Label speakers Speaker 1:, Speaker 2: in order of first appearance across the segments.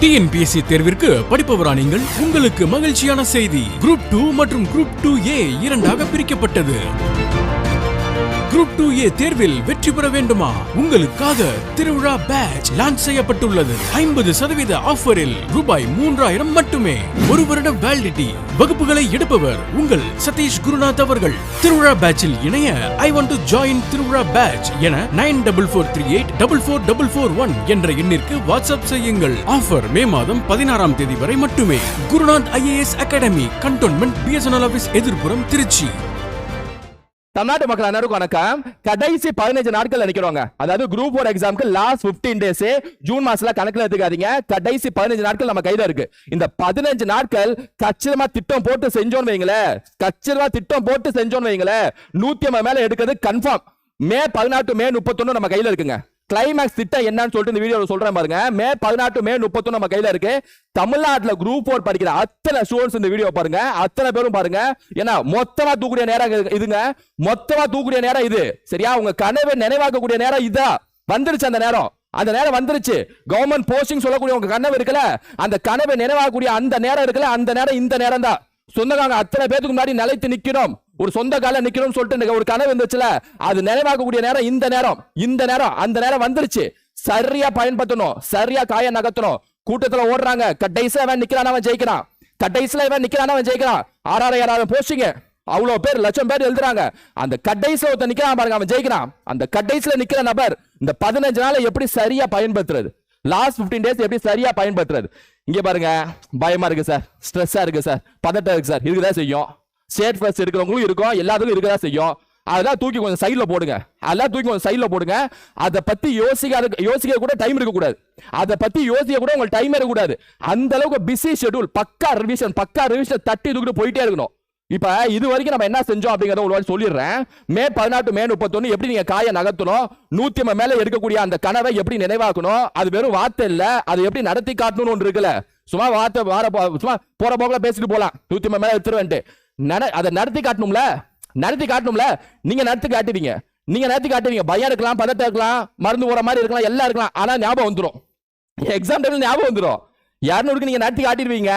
Speaker 1: TNPSC தேர்விற்கு படிப்பவரா நீங்கள்? உங்களுக்கு மகிழ்ச்சியான செய்தி. குரூப் டூ மற்றும் குரூப் டூ ஏ இரண்டாக பிரிக்கப்பட்டது. குரூப் டூ ஏ தேர்வில் வெற்றி பெற வேண்டுமா? உங்களுக்காக திருவிழா பேட்ச் லான்ச் செய்யப்பட்டுள்ளது. ஐம்பது சதவீத ஆஃபரில் ரூபாய் மூன்றாயிரம் மட்டுமே. ஒரு வருட வேலிடிட்டி வகுப்புகளை எடுப்பவர் உங்கள் சதீஷ் குருநாத் அவர்கள். திருவிழா பேட்சில் இணைய I want to join Thiruvizha batch என nine double four three eight double four double four one என்ற எண்ணிற்கு வாட்ஸ்அப் செய்யுங்கள். ஆஃபர் மே மாதம் பதினாறாம் தேதி வரை மட்டுமே. Gurunath IAS academy cantonment BSNL office எதிர்ப்புறம் Trichy.
Speaker 2: தமிழ்நாட்டு மக்கள் அனைவருக்கும் வணக்கம். கடைசி பதினஞ்சு நாட்கள் நினைக்கிறோங்க அதாவது குரூப் ஃபோர் எக்ஸாம்க்கு லாஸ்ட் 15 டேஸ் ஜூன் மாசத்துல கணக்குல எடுத்துக்காதீங்க. கடைசி பதினஞ்சு நாட்கள் நம்ம கையில இருக்கு. இந்த பதினஞ்சு நாட்கள் கச்சிதமா திட்டம் போட்டு செஞ்சோன்னு வைங்களேன். கச்சிதமா திட்டம் போட்டு செஞ்சோன்னு வைங்களேன். நூத்தி ஐம்பது மேல எடுக்கிறது கன்ஃபார்ம் மே பதினாட்டு மே முப்பத்தொன்னு நம்ம கையில இருக்குங்க. கிளைமேக்ஸ் திட்டம் என்னன்னு சொல்லிட்டு இந்த வீடியோல சொல்றேன் பாருங்க. மே பதினாட்டு மே முப்பத்தொன்னு நம்ம கையில இருக்கு. தமிழ்நாட்டில் குரூப் ஃபோர் படிக்கிற அத்தனை ஸ்டூடெண்ட்ஸ் இந்த வீடியோ பாருங்க. அத்தனை பேரும் பாருங்க. ஏன்னா மொத்தமா தூக்கக்கூடிய நேரம் இதுங்க. மொத்தமா தூக்கக்கூடிய நேரம் இது. சரியா? உங்க கனவை நினைவாக்கக்கூடிய நேரம் இதா. வந்துருச்சு அந்த நேரம். அந்த நேரம் வந்துருச்சு. கவர்மெண்ட் போஸ்டிங் சொல்லக்கூடிய உங்க கனவு இருக்குல்ல? அந்த கனவை நினைவாகக்கூடிய அந்த நேரம் இருக்குல்ல? அந்த நேரம் இந்த நேரம் தான். சொந்தக்காரங்க அத்தனை பேருக்கு முன்னாடி நிலைத்து நிற்கிறோம் ஒரு சொந்த கால நிக்கணும்னு சொல்லிட்டு ஒரு கனவு இருந்துச்சுல அது நினைவாக்கக்கூடிய நேரம் இந்த நேரம் இந்த நேரம் அந்த நேரம் வந்துருச்சு. சரியா பயன்படுத்தணும் சரியா காய நகர்த்தணும். கூட்டத்துல ஓடுறாங்க கடைசியா அவன் நிக்கிறான் அவன் ஜெயிக்கிறான். கடைசியில இவன் நிக்கிறான் அவன் ஜெயிக்கிறான். ஆறாயிரம் ஏழாயிரம் போஸ்டிங்க. அவ்வளவு பேர் லட்சம் பேர் எழுதுறாங்க. அந்த கடைசியில ஒருத்தன் நிக்கிறான் பாருங்க அவன் ஜெயிக்கிறான். அந்த கடைசியில நிக்கிற நபர் இந்த பதினஞ்சு நாளை எப்படி சரியா பயன்படுத்துறது? லாஸ்ட் 15 டேஸ் எப்படி சரியா பயன்படுத்துறது? இங்க பாருங்க பயமா இருக்கு சார் ஸ்ட்ரெஸ்ஸா இருக்கு சார் பதட்டம் இருக்கு சார் இருக்குதா செய்யும். ஸ்டேட் ஃபர்ஸ்ட் எடுக்கிறவங்களும் இருக்கும் எல்லாத்துக்கும் இருக்கதா செய்யும். அதெல்லாம் தூக்கி கொஞ்சம் சைடில் போடுங்க. அதெல்லாம் தூக்கி கொஞ்சம் சைடில் போடுங்க. அதை பற்றி யோசிக்க யோசிக்க கூட டைம் இருக்கக்கூடாது. அதை பற்றி யோசிக்க கூட உங்களுக்கு டைம் இருக்கக்கூடாது. அந்த அளவுக்கு பிஸி ஷெட்யூல் பக்கா ரிவிஷன் பக்கா ரிவிஷன் தட்டி தூக்கிட்டு போயிட்டே இருக்கணும். இப்போ இது வரைக்கும் நம்ம என்ன செஞ்சோம் அப்படிங்கிறத ஒரு வாட்டி சொல்லிடுறேன். மே பதினாட்டு மே முப்பத்தொன்று எப்படி நீங்கள் காயை நகர்த்தணும்? நூற்றி ஐம்பது மேல எடுக்கக்கூடிய அந்த கனவை எப்படி நினைவாக்கணும்? அது வெறும் வார்த்தை இல்லை. அதை எப்படி நடத்தி காட்டணும்னு ஒன்று இருக்குல்ல. சும்மா வார்த்தை வார சும்மா போகிற போக்கில் பேசிட்டு போகலாம் நூற்றி ஐம்பது மேலே எடுத்துருவேன்ட்டு. நட அதை நடத்தி காட்டணும்ல? நடத்தி காட்டணும்ல? நீங்க நடத்தி காட்டுவீங்க. நீங்க நடத்தி காட்டுவீங்க. பயம் இருக்கலாம் பதட்டம் இருக்கலாம் மருந்து போற மாதிரி இருக்கலாம் எல்லாம் இருக்கலாம். ஆனா ஞாபகம் வந்துடும் எக்ஸாம் டைம்ல ஞாபகம் வந்துடும் இரநூறுக்கு நீங்க நடத்தி காட்டிடுவீங்க.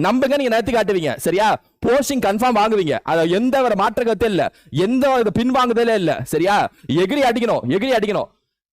Speaker 2: நம்புங்க நீங்க நடத்தி காட்டுவீங்க. சரியா? போஸ்டிங் கன்ஃபார்ம் வாங்குவீங்க. அது எந்த ஒரு மாற்ற கருத்தே இல்ல. எந்த ஒரு பின் வாங்குதலே இல்ல. சரியா? எகிரி அடிக்கணும் எகிரி அடிக்கணும்.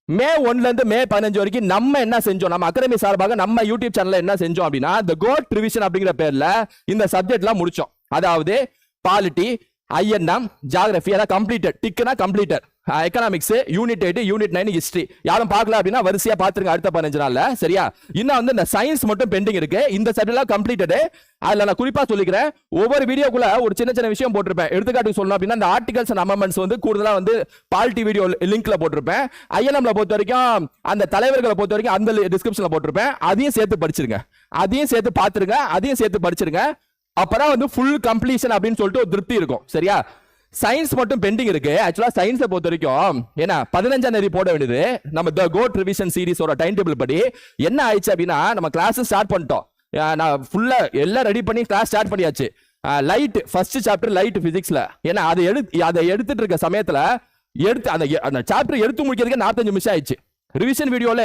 Speaker 2: மே ஒன்ல இருந்து மே பதினஞ்சு வரைக்கும் நம்ம என்ன செஞ்சோம்? நம்ம அகாடமி சார்பாக நம்ம யூடியூப் சேனல்ல என்ன செஞ்சோம் அப்படின்னா இந்த கோட் ரிவிஷன் அப்படிங்கிற பேர்ல இந்த சப்ஜெக்ட்லாம் முடிச்சோம். அதாவது பாலிட்டி ஐஎன்எம் ஜாகிரபி அதான் completed டிக்னா completed economics unit eight unit nine history யாரும் பார்க்கல அப்படின்னா வரிசையா பாத்துருங்க அடுத்த பதினஞ்சு நாள்ல. சரியா? இன்னும் வந்து இந்த சயின்ஸ் மட்டும் பெண்டிங் இருக்கு. இந்த சப்ஜெக்ட்லாம் கம்ப்ளீட்டடு அதுல நான் குறிப்பா சொல்லிக்கிறேன். ஒவ்வொரு வீடியோக்குள்ள ஒரு சின்ன சின்ன விஷயம் போட்டிருப்பேன். எடுத்துக்காட்டுக்கு சொல்லணும் அப்படின்னா இந்த ஆர்டிகல்ஸ் அண்ட் அமெண்ட்ஸ் வந்து கூடுதலா வந்து பாலிட்டி வீடியோ லிங்க்ல போட்டிருப்பேன். ஐஎன்எம்ல பொறுத்த வரைக்கும் அந்த தலைவர்களை பொறுத்த வரைக்கும் அந்த டிஸ்கிரிப்ஷன்ல போட்டிருப்பேன். அதையும் சேர்த்து படிச்சிருங்க. அதையும் சேர்த்து பாத்துருங்க அதையும் சேர்த்து படிச்சிருங்க. அப்பதான் வந்து ஃபுல் கம்ப்ளீஷன் அப்படின்னு சொல்லிட்டு ஒரு திருப்தி இருக்கும். சரியா? சயின்ஸ் மட்டும் பெண்டிங் இருக்கு. ஆக்சுவலா சயின்ஸை பொறுத்த வரைக்கும் ஏன்னா பதினஞ்சாம் தேதி போட வேண்டியது. நம்ம த கோட் ரிவிஷன் சீரிஸோட டைம் டேபிள் படி என்ன ஆயிடுச்சு அப்படின்னா நம்ம கிளாஸ் ஸ்டார்ட் பண்ணிட்டோம். நான் ஃபுல்லா எல்லாம் ரெடி பண்ணி கிளாஸ் ஸ்டார்ட் பண்ணியாச்சு. லைட் ஃபர்ஸ்ட் சாப்டர் லைட் பிசிக்ஸ்ல ஏன்னா அதை எடுத்து அதை எடுத்துட்டு இருக்க சமயத்துல எடுத்து அந்த அந்த சாப்டர் எடுத்து முடிக்கிறதுக்கு நாற்பத்தஞ்சு நிமிஷம் ஆயிடுச்சு. ரிவிஷன் வீடியோல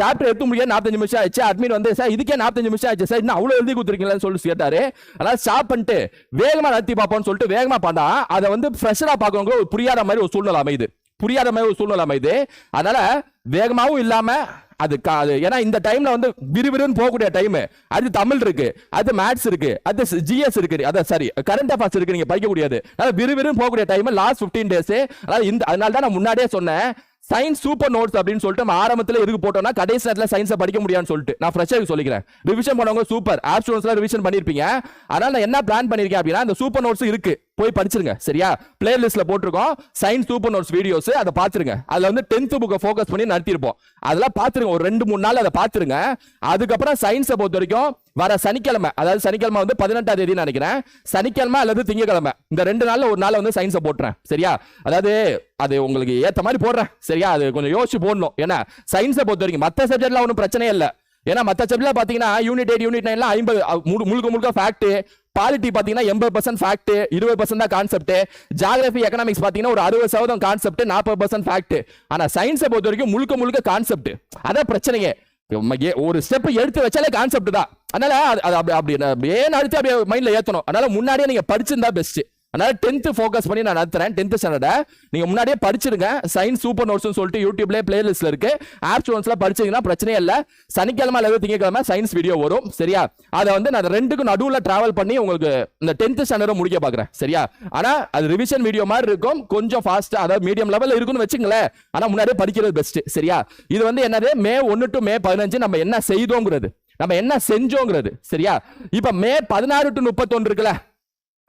Speaker 2: சாப்டர் எடுத்து முடியாது நாற்பத்தஞ்சு நிமிஷம் ஆச்சு அட்மின் வந்து சார் இதுக்கே நாற்பத்தஞ்சு நிமிஷம் ஆச்சு சார் இன்னும் அவ்வளோ எழுதி கொடுத்துருக்கீங்களான்னு சொல்லி கேட்டாரு. அதனால் ஸ்டாப் பண்ணிட்டு வேகமா நடத்தி பார்ப்போம்னு சொல்லிட்டு வேகமா பண்ணா அதை வந்து ஃப்ரெஷரா பார்க்கறவங்க ஒரு புரியாத மாதிரி ஒரு சூழ்நிலை அமையுது. புரியாத மாதிரி ஒரு சூழ்நிலை அமையுது. அதனால வேகமாவும் இல்லாம அது கா- அது ஏன்னா இந்த டைம்ல வந்து விறுவிறுன்னு போகக்கூடிய டைம் அது தமிழ் இருக்கு அது மேத்ஸ் இருக்கு அது ஜிஎஸ் இருக்கு. அதான் சரி கரண்ட் அஃபேர்ஸ் இருக்கு நீங்க படிக்க முடியாது அதனால விறுவிறுன்னு போகக்கூடிய டைம் லாஸ்ட் 15 டேஸ் அதாவது இந்த அதனால தான் நான் முன்னாடியே சொன்னேன். சயின்ஸ் சூப்பர் நோட்ஸ் அப்படின்னு சொல்லிட்டு நம்ம ஆரம்பத்தில் எதுக்கு போட்டோம்னா கடைசி நேரத்தில் சயின்ஸை படிக்க முடியாதுன்னு சொல்லிட்டு. நான் ஃப்ரெஷ்ஷாக சொல்லிக்கிறேன். ரிவிஷன் பண்ணவங்க சூப்பர் ஆப் ஸ்டூடெண்ட்ஸ்லாம் ரிவிஷன் பண்ணியிருப்பீங்க அதனால் நான் என்ன பிளான் பண்ணியிருக்கேன் அப்படின்னா அந்த சூப்பர் நோட்ஸ் இருக்குது போய் படிச்சிருங்க சரியா? பிளேலிஸ்ட்ல போட்டிருக்கோம் சயின்ஸ் சூப்பர் நோட்ஸ் வீடியோஸ் அதை பார்த்துருங்க அதில் வந்து டென்த் புக்கை ஃபோக்கஸ் பண்ணி நடத்திருப்போம் அதெல்லாம் பார்த்துருங்க ஒரு ரெண்டு மூணு நாள் அதை பார்த்துருங்க அதுக்கப்புறம் சயின்ஸை பொறுத்த வரைக்கும் வர சனிக்கிழமை அதாவது சனிக்கிழமை வந்து பதினெட்டாம் தேதி நினைக்கிறேன். சனிக்கிழமை அல்லது திங்கக்கிழமை இந்த ரெண்டு நாள்ல ஒரு நாள் வந்து சயின்ஸை போட்டுறேன் சரியா? அதாவது அது உங்களுக்கு ஏற்ற மாதிரி போடுறேன் சரியா? அது கொஞ்சம் யோசிச்சு போடணும். ஏன்னா சயின்ஸை பொறுத்த வரைக்கும் மற்ற சப்ஜெக்ட்லாம் ஒன்றும் பிரச்சனையே இல்லை. ஏன்னா மற்ற சப்ஜெக்ட்லாம் பார்த்தீங்கன்னா யூனிட் எயிட் யூனிட் நைன்லாம் ஐம்பது முழு- முழுக்க முழுக்க ஃபேக்ட் பாலிட்டி பார்த்தீங்கன்னா எண்பது பர்சன்ட் ஃபேக்ட் இருபது பர்சன்ட் தான் கான்செப்ட் ஜாகிரபி எக்கனாமிக்ஸ் பார்த்தீங்கன்னா ஒரு அறுபது சதவீதம் கான்செப்ட் நாற்பது பர்சன்ட் ஃபேக்ட் ஆனால் சயின்ஸை பொறுத்த வரைக்கும் முழுக்க முழுக்க கான்செப்ட் அதான் பிரச்சனையே. ஏ- ஒரு ஸ்டெப் எடுத்து வச்சாலே கான்செப்ட் தான். அதனால அது அப்படி அப்படி அப்படியே அடுத்து அப்படியே மைண்ட்ல ஏற்றணும் அதனால முன்னாடியே நீங்க படிச்சிருந்தா பெஸ்ட் அதனால டென்த் ஃபோக்கஸ் பண்ணி நான் நடத்துறேன். டென்த் ஸ்டாண்டர்டை நீங்கள் முன்னாடியே படிச்சிருங்க சயின்ஸ் சூப்பர் நோட்ஸ்னு சொல்லிட்டு யூடியூப்லேயே பிளேலிஸ்ட்டில் இருக்கு. ஆப் ஸ்டூடெண்ட்ஸ்லாம் படிச்சீங்கன்னா பிரச்சனையே இல்லை. சனிக்கிழமை அல்லது திங்கக்கிழமை சயின்ஸ் வீடியோ வரும். சரியா? அதை வந்து நான் ரெண்டுக்கும் நடுவில் ட்ராவல் பண்ணி உங்களுக்கு இந்த டென்த் ஸ்டாண்டர்டும் முடிக்க பாக்குறேன். சரியா? ஆனால் அது ரிவிஷன் வீடியோ மாதிரி இருக்கும். கொஞ்சம் ஃபாஸ்ட்டாக அதாவது மீடியம் லெவலில் இருக்குன்னு வச்சுங்களேன் ஆனால் முன்னாடியே படிக்கிறது பெஸ்ட் சரியா? இது வந்து என்னது? மே ஒன்னு டு மே பதினஞ்சு நம்ம என்ன செய்தோங்கிறது. நம்ம என்ன செஞ்சோங்கிறது. சரியா? இப்போ மே பதினாறு டு முப்பத்தொன்று இருக்குல்ல.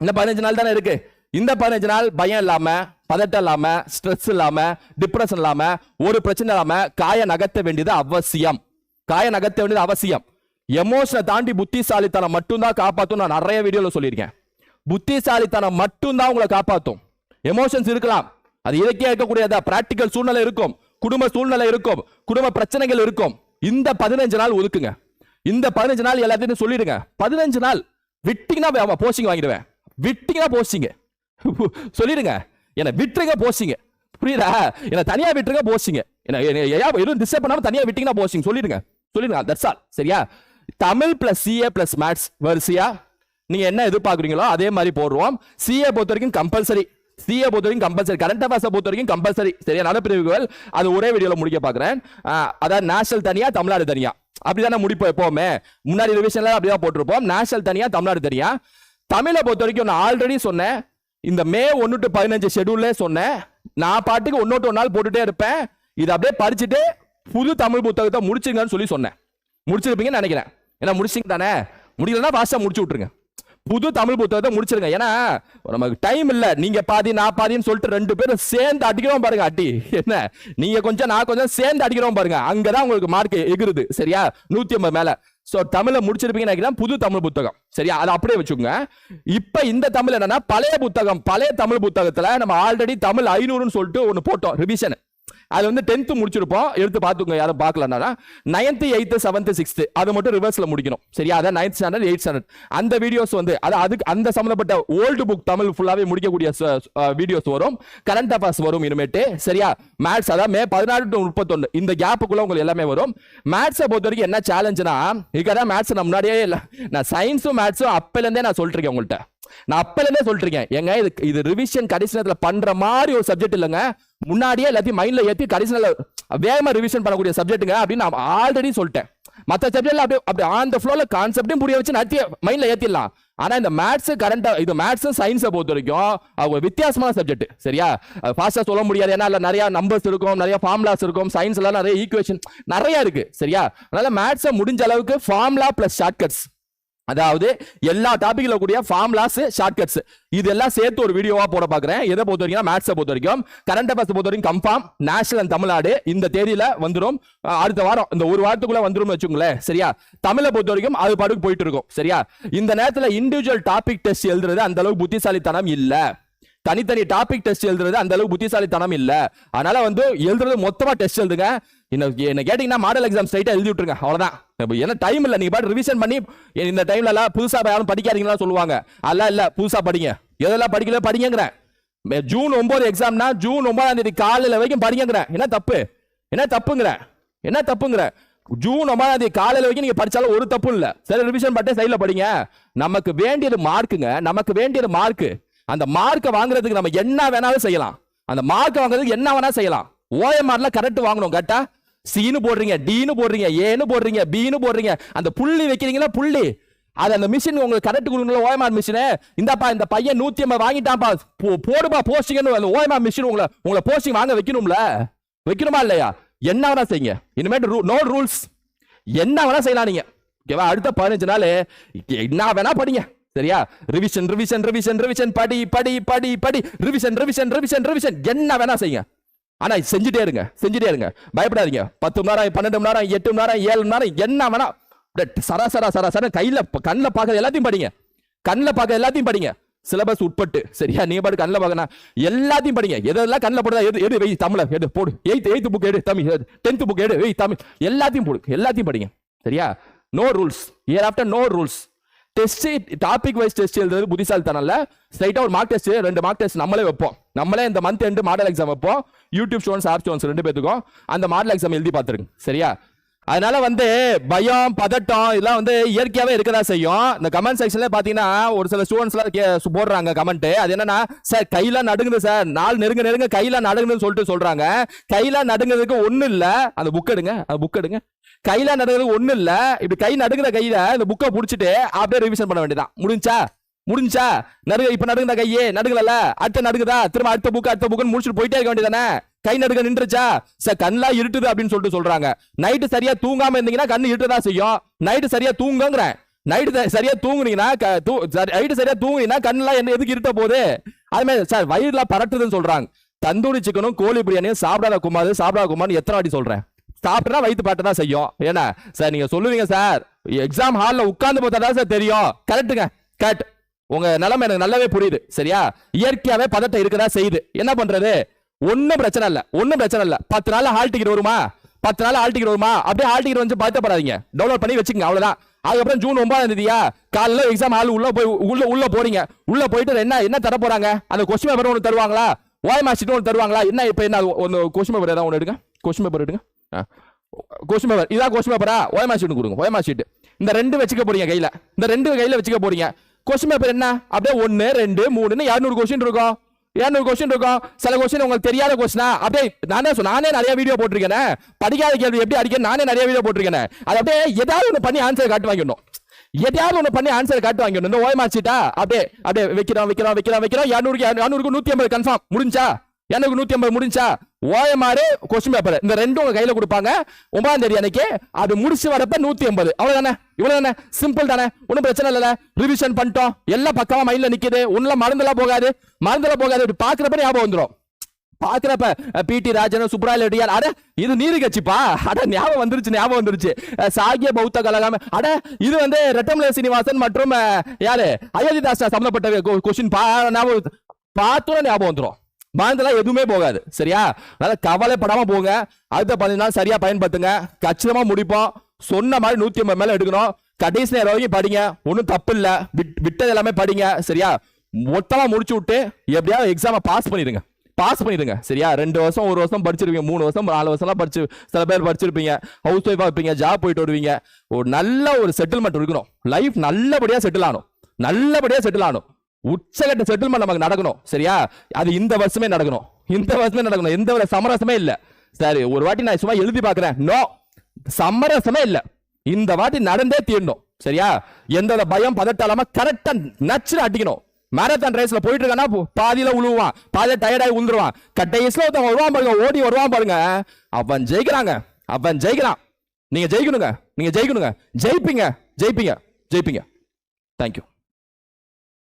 Speaker 2: இந்த பதினஞ்சு நாள் தானே இருக்கு? இந்த பதினஞ்சு நாள் பயம் இல்லாம பதட்டம் இல்லாம ஸ்ட்ரெஸ் இல்லாம டிப்ரெஷன் இல்லாம ஒரு பிரச்சனை இல்லாம காய நகர்த்த வேண்டியது அவசியம். காய நகர்த்த வேண்டியது அவசியம். எமோஷனை தாண்டி புத்திசாலித்தனம் மட்டும்தான் காப்பாற்றும் நான் நிறைய வீடியோவில் சொல்லியிருக்கேன். புத்திசாலித்தனம் மட்டும்தான் உங்களை காப்பாற்றும் எமோஷன்ஸ் இருக்கலாம். அது இயற்கையா இருக்கக்கூடியதா பிராக்டிக்கல் சூழ்நிலை இருக்கும். குடும்ப சூழ்நிலை இருக்கும். குடும்ப பிரச்சனைகள் இருக்கும். இந்த பதினஞ்சு நாள் ஒதுக்குங்க. இந்த பதினஞ்சு நாள் எல்லாத்தையும் சொல்லிடுங்க. பதினஞ்சு நாள் விட்டிங்கன்னா போஸ்டிங் வாங்கிடுவேன். விட்டீங்கன்னா போஸ்டிங் சொல்லிடுங்க. என்னை விட்டுருங்க போச்சிங்க. புரியுதா? என்னை தனியாக விட்டுருங்க போஸ்டிங் என்ன எதுவும் டிஸ்டர்ப் பண்ணாமல் தனியாக விட்டீங்கன்னா போச்சிங்க. சொல்லிடுங்க. சொல்லிடுங்க. தட்ஸ் ஆல் சரியா? Tamil plus CA plus maths வரிசையா? நீங்க என்ன எதிர்பார்க்குறீங்களோ அதே மாதிரி போடுவோம் சிஏ பொறுத்த வரைக்கும் கம்பல்சரி சிஏ பொறுத்த வரைக்கும் கம்பல்சரி கரண்ட் அஃபேர்ஸை பொறுத்த வரைக்கும் கம்பல்சரி சரியா? நடப்பிரிவுகள் அது ஒரே வீடியோவில் முடிக்க பார்க்குறேன். அதாவது நேஷனல் தனியாக தமிழ்நாடு தனியாக அப்படி தானே முடிப்போம் எப்போவுமே. முன்னாடி ரிவிஷன்ல அப்படிதான் போட்டிருப்போம். நேஷனல் தனியாக தமிழ்நாடு தனியாக தமிழை பொறுத்த வரைக்கும் நான் ஆல்ரெடி சொன்னேன். இந்த மே ஒன்று டு பதினஞ்சு ஷெடியூல்ல சொன்னேன். நான் பாட்டுக்கு ஒன்னோட்டு ஒரு நாள் போட்டுட்டே இருப்பேன். இதை அப்படியே படிச்சுட்டு புது தமிழ் புத்தகத்தை முடிச்சுங்கன்னு சொல்லி சொன்னேன். முடிச்சிருப்பீங்கன்னு நினைக்கிறேன். ஏன்னா முடிச்சிங்க தானே? முடியலன்னா ஃபாஸ்ட்டாக முடிச்சு விட்டுருங்க. புது தமிழ் புத்தகத்தை முடிச்சிருங்க. ஏன்னா நமக்கு டைம் இல்லை. நீங்க பாதி நான் பாதின்னு சொல்லிட்டு ரெண்டு பேரும் சேர்ந்து அடிக்கிறோம் பாருங்க அடி என்ன? நீங்க கொஞ்சம் நான் கொஞ்சம் சேர்ந்து அடிக்கிறோம் பாருங்க. அங்கதான் உங்களுக்கு மார்க் எகிருது சரியா? நூத்தி ஐம்பது மேல. ஸோ தமிழை முடிச்சிருப்பீங்கன்னு நினைக்கிறேன் புது தமிழ் புத்தகம். சரியா? அதை அப்படியே வச்சுக்கோங்க. இப்போ இந்த தமிழ் என்னன்னா பழைய புத்தகம் பழைய தமிழ் புத்தகத்தில் நம்ம ஆல்ரெடி தமிழ் ஐநூறுன்னு சொல்லிட்டு ஒன்று போட்டோம் ரிவிஷன் அது வந்து டென்த்து முடிச்சிருப்போம். எடுத்து பார்த்துக்கோங்க யாரும் பார்க்கலன்னா நைன்த்து எயித்து செவன்த்து சிக்ஸ்த்து அது மட்டும் ரிவர்ஸில் முடிக்கணும். சரியா? அதான் நைன்த் ஸ்டாண்டர்ட் எயிட் ஸ்டாண்டர்ட் அந்த வீடியோஸ் வந்து அது அதுக்கு அந்த சம்மந்தப்பட்ட ஓல்டு புக் தமிழ் ஃபுல்லாகவே முடிக்கக்கூடிய வீடியோஸ் வரும். கரண்ட் அஃபேர்ஸ் வரும் இனிமேட்டு. சரியா? மேத்ஸ் அதான் மே பதினாறு டு முப்பத்தொன்று இந்த கேப்புக்குள்ள உங்களுக்கு எல்லாமே வரும். மேத்ஸை பொறுத்த வரைக்கும் என்ன சேலஞ்சுனா இதுக்காக மேத்ஸ் நான் முன்னாடியே இல்லை. நான் சயின்ஸும் மேத்ஸும் அப்பலேருந்தே நான் சொல்லிருக்கேன் உங்கள்கிட்ட நான் அப்பலேருந்தே சொல்லிட்டு எங்க ஏங்க இது இது ரிவிஷன் கடைசி நேரத்தில் பண்ற மாதிரி ஒரு சப்ஜெக்ட் இல்லைங்க. முன்னாடியே எல்லாத்தையும் மைண்ட்ல ஏத்தி கடைசி நேரத்துல வேகமா ரிவிஷன் பண்ணக்கூடிய சப்ஜெக்ட்டுங்க அப்படின்னு நான் ஆல்ரெடி சொல்லிட்டேன். மற்ற சப்ஜெக்ட்ல அப்படியே அப்படி ஆன் த ஃப்ளோல கான்செப்டையும் புரிய வச்சு நடத்தி மைண்ட்ல ஏத்திடலாம். ஆனா இந்த மேத்ஸ் கரண்ட் இது மேத்ஸும் சயின்ஸை பொறுத்த வரைக்கும் அவங்க வித்தியாசமான சப்ஜெக்ட் சரியா? ஃபாஸ்டா சொல்ல முடியாது. ஏன்னா நிறைய நம்பர்ஸ் இருக்கும் நிறைய ஃபார்முலாஸ் இருக்கும் சயின்ஸ்ல நிறைய ஈக்குவேஷன் நிறைய இருக்கு சரியா? அதனால மேத்ஸை முடிஞ்ச அளவுக்கு ஃபார்முலா பிளஸ் ஷார்ட்கட்ஸ் அதாவது எல்லா டாபிக்ல கூடிய ஃபார்முலாஸ் ஷார்ட்கட்ஸ் இதெல்லாம் சேர்த்து ஒரு வீடியோவா போட பாக்குறேன் எதை பொறுத்த வரைக்கும் மேத்ஸை பொறுத்த வரைக்கும் கரண்ட் அஃபேர்ஸ் பொறுத்த வரைக்கும் கன்ஃபார்ம் நேஷனல் அண்ட் தமிழ்நாடு இந்த தேதியில வந்துரும். அடுத்த வாரம் இந்த ஒரு வாரத்துக்குள்ள வந்துடும் வச்சுங்களேன் சரியா? தமிழை பொறுத்த வரைக்கும் அது பாட்டுக்கு போயிட்டு இருக்கும். சரியா? இந்த நேரத்துல இண்டிவிஜுவல் டாபிக் டெஸ்ட் எழுதுறது அந்த அளவுக்கு புத்திசாலித்தனம் இல்ல. தனித்தனி டாபிக் டெஸ்ட் எழுதுறது அந்த அளவுக்கு புத்திசாலித்தனம் இல்ல. அதனால வந்து எழுதுறது மொத்தமா டெஸ்ட் எழுதுங்க. என்ன என்ன கேட்டீங்கன்னா மாடல் எக்ஸாம் ஸ்ட்ரைட்டாக எழுதி விட்டுருங்க. அவ்வளோதான் இப்போ என்ன டைம் இல்லை நீங்கள் பாட்டு ரிவிஷன் பண்ணி இந்த டைம்ல எல்லாம் புதுசாக யாரும் படிக்காதீங்களா சொல்லுவாங்க. அதெல்லாம் இல்லை புதுசாக படிங்க. எதெல்லாம் படிக்கல படிங்கிறேன் ஜூன் ஒன்பது எக்ஸாம்னா ஜூன் ஒன்பதாம் தேதி காலையில் வரைக்கும் படிங்கிறேன் என்ன தப்பு? என்ன தப்புங்கிறேன்? என்ன தப்புங்கிறேன்? ஜூன் ஒன்பதாம் தேதி காலையில் வரைக்கும் நீங்கள் படித்தாலும் ஒரு தப்பு இல்லை. சரி ரிவிஷன் பண்ணிட்டு சைடில் படிங்க. நமக்கு வேண்டியது மார்க்குங்க நமக்கு வேண்டியது மார்க்கு அந்த மார்க்கை வாங்குறதுக்கு நம்ம என்ன வேணாலும் செய்யலாம். அந்த மார்க்கை வாங்குறதுக்கு என்ன வேணாலும் செய்யலாம். ஓஎம்ஆர்ல கரெக்ட் வாங்கணும் கரெக்டாக சீனு போடுறீங்க டீனு போடுறீங்க ஏன்னு போடுறீங்க பீனு போடுறீங்க. அந்த புள்ளி வைக்கிறீங்களா புள்ளி? அது அந்த மிஷின் உங்களுக்கு கரெக்ட் கொடுக்கணும் ஓஎம்ஆர் மிஷினு இந்தாப்பா இந்த பையன் நூத்தி ஐம்பது வாங்கிட்டான்ப்பா. போ- போடுப்பா போஸ்டிங்னு அந்த ஓஎம்ஆர் மிஷின் உங்களை உங்களை போஸ்டிங் வாங்க வைக்கணும்ல? வைக்கணுமா இல்லையா? என்ன வேணா செய்யுங்க. இனிமேட்டு ரூ நோ ரூல்ஸ் என்ன வேணா செய்யலாம் நீங்க. ஓகேவா அடுத்த பதினஞ்சு நாள் என்ன வேணா படிங்க. சரியா? ரிவிஷன் ரிவிஷன் ரிவிஷன் ரிவிஷன் படி படி படி படி. ரிவிஷன் ரிவிஷன் ரிவிஷன் ரிவிஷன் என்ன வேணா செய்யுங்க. ஆனா செஞ்சுட்டே இருங்க செஞ்சுட்டே இருங்க. பயப்படாதீங்க. பத்து மணி நேரம் பன்னெண்டு மணி நேரம் எட்டு மணி நேரம் ஏழு மணி நேரம் என்ன வேணா. அப்படியே சராசரா சராசர கையில கண்ணில் பார்க்கறது எல்லாத்தையும் படிங்க. கண்ணில் பார்க்க எல்லாத்தையும் படிங்க. சிலபஸ் உட்பட்டு சரியா? நீ பாட்டு கண்ணில் பார்க்கணும் எல்லாத்தையும் படிங்க. எதெல்லாம் கண்ணில் போடுதா எது எடு வெய் தமிழ எடு போடு. எய்த் எயித்து புக் எடு தமிழ் டென்த் புக் எடு வெய் தமிழ். எல்லாத்தையும் போடு எல்லாத்தையும் படிங்க. சரியா? No rules year after no rules test topic wise test எழுதுறது புத்திசாலித்தனம்ல ஸ்ட்ரைட்டா ஒரு மார்க் டெஸ்ட் ரெண்டு மார்க் டெஸ்ட் நம்மளே வைப்போம். நம்மளே இந்த மந்த் எண்டு மாடல் எக்ஸாம் வைப்போம். யூடியூப் ஸ்டோன்ஸ் ஆப் ஸ்டோன்ஸ் ரெண்டு பேத்துக்கும் அந்த மாடல் எக்ஸாம் எழுதி பார்த்துருங்க. சரியா? அதனால வந்து பயம் பதட்டம் இதெல்லாம் வந்து இயற்கையாகவே இருக்கதா செய்யும். இந்த கமெண்ட் செக்ஷன்ல பாத்தீங்கன்னா ஒரு சில ஸ்டூடெண்ட்ஸ்லாம் கே போடுறாங்க கமெண்ட் அது என்னன்னா சார் கையில நடுங்குது சார். நாள் நெருங்க நெருங்க கையில நடுங்குதுன்னு சொல்லிட்டு சொல்றாங்க. கையில நடுங்குறதுக்கு ஒண்ணு இல்ல. அந்த புக் எடுங்க அந்த புக் எடுங்க. கையில நடுங்கிறதுக்கு ஒண்ணு இல்ல. இப்படி கை நடுங்குற கையில இந்த புக்கை புடிச்சிட்டு அப்படியே ரிவிஷன் பண்ண வேண்டியதான் முடிஞ்சா? முடிஞ்சா? நடுங்க இப்ப நடுங்குதா கையே நடுங்கல அடுத்த நடுங்குதா? திரும்ப அடுத்த புக் அடுத்த புக்குன்னு முடிச்சுட்டு போயிட்டே இருக்க வேண்டியதானே கை நடுக்க நின்றுச்சா? சார் கண்ணெல்லாம் இருட்டுது அப்படின்னு சொல்லிட்டு சொல்றாங்க. நைட்டு சரியா தூங்காம இருந்தீங்கன்னா கண்ணு இருட்டதான் செய்யும். நைட்டு சரியா தூங்குங்கிறேன் நைட்டு சரியா தூங்குனீங்கன்னா நைட்டு சரியா தூங்குனீங்கன்னா கண்ணெல்லாம் என்ன எதுக்கு இருட்ட போகுது? அது சார் வயிறுலாம் பரட்டுதுன்னு சொல்றாங்க. தந்தூரி சிக்கனும் கோழி பிரியாணியும் சாப்பிடாத குமார் சாப்பிடாத குமார்னு எத்தனை வாட்டி சொல்றேன். சாப்பிட்டா வயிற்று பாட்டு தான் செய்யும். ஏன்னா சார் நீங்க சொல்லுவீங்க சார் எக்ஸாம் ஹாலில் உட்கார்ந்து பார்த்தா தான் சார் தெரியும். கரெக்ட்டுங்க கரெக்ட் உங்க நிலைமை எனக்கு நல்லாவே புரியுது. சரியா? இயற்கையாவே பதட்டம் இருக்கதா செய்யுது. என்ன பண்றது? ஒன்றும் பிரச்சனை இல்லை ஒன்றும் பிரச்சனை இல்லை. பத்து நாள் ஹால் டிக்கெட் வருமா? பத்து நாள் ஹால் டிக்கெட் வருமா? அப்படியே ஹால் டிக்கெட் வந்து பயத்தப்படாதீங்க. டவுன்லோட் பண்ணி வச்சுக்கோங்க அவ்வளோதான் அதுக்கப்புறம் ஜூன் ஒன்பதாம் தேதியா? காலைல எக்ஸாம் ஹால் உள்ள போய் உள்ள உள்ள போறீங்க. உள்ள போயிட்டு என்ன என்ன தர போறாங்க? அந்த கொஸ்டின் பேப்பர் ஒன்று தருவாங்களா? ஓஎம்ஆர் மாஸ்டர் ஒன்று தருவாங்களா? என்ன இப்போ என்ன ஒன்று கொஸ்டின் பேப்பர் ஏதாவது ஒன்று எடுங்க. கொஸ்டின் பேப்பர் எடுங்க. கொஸ்டின் பேப்பர் இதான் கொஸ்டின் பேப்பரா ஓஎம்ஆர் ஷீட் கொடுங்க ஓஎம்ஆர் ஷீட் இந்த ரெண்டு வச்சுக்க போறீங்க கையில. இந்த ரெண்டு கையில வச்சுக்க போறீங்க. கொஸ்டின் பேப்பர் என்ன? அப்படியே ஒன்று ரெண்டு மூணுன்னு இரநூறு கொஸ்டின் இருக்கும். இரநூறு கொஸ்டின் இருக்கும் சில கொஸ்டின் உங்களுக்கு தெரியாத கொஸ்டினா அப்படியே நானே நானே நிறைய வீடியோ போட்டிருக்கேன். படிக்காத கேள்வி எப்படி அடிக்க நானே நிறைய வீடியோ போட்டிருக்கேன். அது அப்படியே ஏதாவது ஒன்று பண்ணி ஆன்சர் காட்டு வாங்கிடணும். எதையாவது ஒன்று பண்ணி ஆன்சர் காட்டு வாங்கிடணும். இந்த ஓய்மாச்சிட்டா? அப்படியே அப்படியே வைக்கிறோம் வைக்கிறோம் வைக்கிறோம் வைக்கிறோம். இரநூறுக்கு இரநூறுக்கு நூற்றி ஐம்பது கன்ஃபார்ம் முடிஞ்சா? எனக்கு நூத்தி ஐம்பது முடிஞ்சா ஓஎம்ஆர் கொஸ்டின் பேப்பர் இந்த ரெண்டும் உங்க கையில கொடுப்பாங்க. ஒன்பதாம் தேதி அன்னைக்கு அது முடிச்சு வரப்ப நூத்தி ஐம்பது. அவ்வளவுதானே? இவ்வளவுதானே? சிம்பிள் தானே? ஒன்றும் பிரச்சனை இல்ல ரிவிஷன் பண்ணிட்டோம். எல்லாம் பக்கமா மைண்ட்ல நிக்குது. ஒண்ணுல மறந்துலாம் போகாது. மறந்துலாம் போகாது. இப்படி பாக்குறப்ப ஞாபகம் வந்துரும். பாக்குறப்ப பிடி ராஜன் சுப்ராயல் ரெட்டியார் அட இது நீரு கட்சிப்பா? அட ஞாபகம் வந்துருச்சு ஞாபகம் வந்துருச்சு. சாகிய பௌத்த கழகம். அட இது வந்து ரெட்டமலை சீனிவாசன் மற்றும் யாரு? அயோத்திதாஸ் சம்பந்தப்பட்ட கொஸ்டின் பா ஞாபகம் பார்த்தோம் ஞாபகம் வந்துடும் மறந்துலாம் எதுவுமே போகாது. சரியா? அதனால கவலைப்படாம போங்க. அடுத்த பதினஞ்சு நாள் சரியா பயன்படுத்துங்க. கச்சிதமா முடிப்போம். சொன்ன மாதிரி நூத்தி ஐம்பது மேல எடுக்கணும். கடைசி நேரம் வரைக்கும் படிங்க. ஒன்றும் தப்பு இல்லை. விட்- விட்டது எல்லாமே படிங்க. சரியா? மொத்தமா முடிச்சு விட்டு எப்படியாவது எக்ஸாமை பாஸ் பண்ணிடுங்க. பாஸ் பண்ணிடுங்க. சரியா? ரெண்டு வருஷம் ஒரு வருஷம் படிச்சிருப்பீங்க. மூணு வருஷம் நாலு வருஷம்லாம் படிச்சு சில பேர் படிச்சிருப்பீங்க. ஹவுஸ் ஒய்ஃபாக இருப்பீங்க ஜாப் போயிட்டு வருவீங்க. ஒரு நல்ல ஒரு செட்டில்மெண்ட் இருக்கணும். லைஃப் நல்லபடியாக செட்டில் ஆகணும். நல்லபடியாக செட்டில் ஆகணும். உச்சகட்ட செட்டில்மெண்ட் நமக்கு நடக்கணும். சரியா? அது இந்த வருஷமே நடக்கணும். இந்த வருஷமே நடக்கணும். எந்த ஒரு சமரசமே இல்லை. சரி ஒரு வாட்டி நான் சும்மா எழுதி பார்க்குறேன். நோ சமரசமே இல்லை. இந்த வாட்டி நடந்தே தீரணும். சரியா? எந்த பயம் பதட்டம் இல்லாம கரெக்டா நச்சுன்னு அடிக்கணும். மேரத்தான் ரேஸ்ல போயிட்டு இருக்கானா பாதியில உழுவான். பாதியில டயர்டாகி உழுந்துருவான். கடைசியில ஒருத்தவன் வருவான் பாருங்க ஓடி வருவான் பாருங்க. அவன் ஜெயிக்கிறாங்க. அவன் ஜெயிக்கிறான். நீங்க ஜெயிக்கணுங்க. நீங்க ஜெயிக்கணுங்க. ஜெயிப்பீங்க. ஜெயிப்பீங்க. ஜெயிப்பீங்க. தேங்க்யூ